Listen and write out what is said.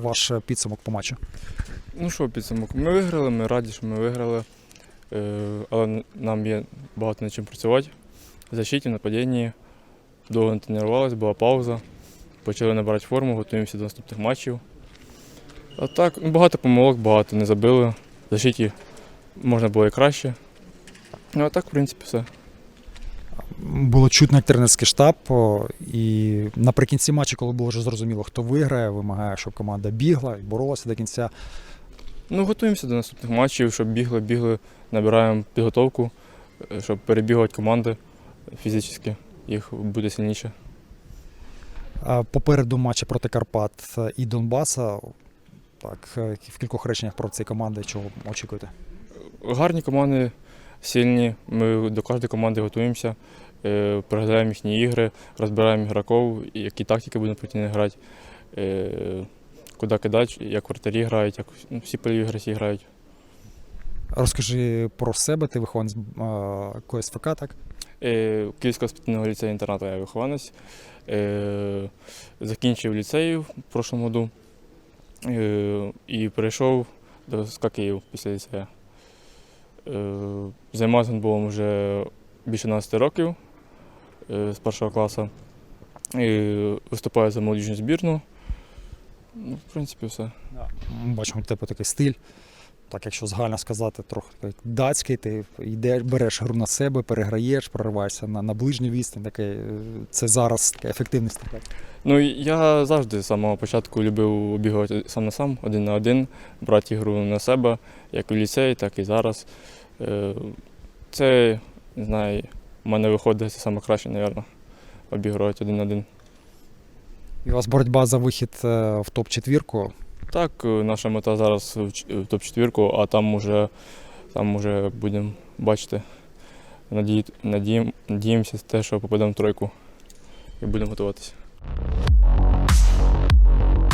ваш е, підсумок по матчу? Ну що, підсумок? Ми виграли, ми раді, що ми виграли. Е, Але нам є багато над чим працювати. В защиті, в нападінні. Довго не тренувалися, була пауза. Почали набирати форму, готуємося до наступних матчів. А так, ну, багато помилок, багато не забили. В защиті можна було і краще. Ну а так, в принципі, все. Було чутно як тренерський штаб, і наприкінці матчу, коли було вже зрозуміло, хто виграє, вимагає, щоб команда бігла і боролася до кінця. Ну, готуємося до наступних матчів, щоб бігли, бігли, набираємо підготовку, е, щоб перебігувати команди фізично, їх буде сильніше. Попереду матчі проти Карпат і Донбаса. Так, е, в кількох реченнях про ці команди, чого очікуєте? Гарні команди, сильні. Ми до кожної команди готуємося, е, переглядаємо їхні ігри, розбираємо ігроків, які тактики проти них грати, е, куди кидати, як вратарі грають, як ну, всі полі гравці грають. Розкажи про себе, ти вихованець КСФК, так? Е, Київського спортивного ліцею інтернату я вихованець. Закінчив ліцей в прошлому году і перейшов до СКА Київ після ліцею. Е, Займаюся гандболом вже більше 12 років е, з першого класу. І Виступаю за молодіжну збірну. Ну, в принципі, все. Бачимо у тебе такий стиль. Так, якщо загально сказати, трохи датський, ти йдеш, береш гру на себе, переграєш, прориваєшся на, на ближню відстань. Такий, е, це зараз така ефективність. така. Ну, я завжди з самого початку любив бігати сам на сам, один на один, брати ігру на себе, як в ліцеї, так і зараз. Е, Це, не знаю, в мене виходить це саме мабуть, обігрувати один на один. І у вас боротьба за вихід е, в топ-четвірку. Так, е, наша мета зараз в топ-4, а там уже, там уже будемо бачити. Надіємося те, що попадемо в тройку і будемо готуватися.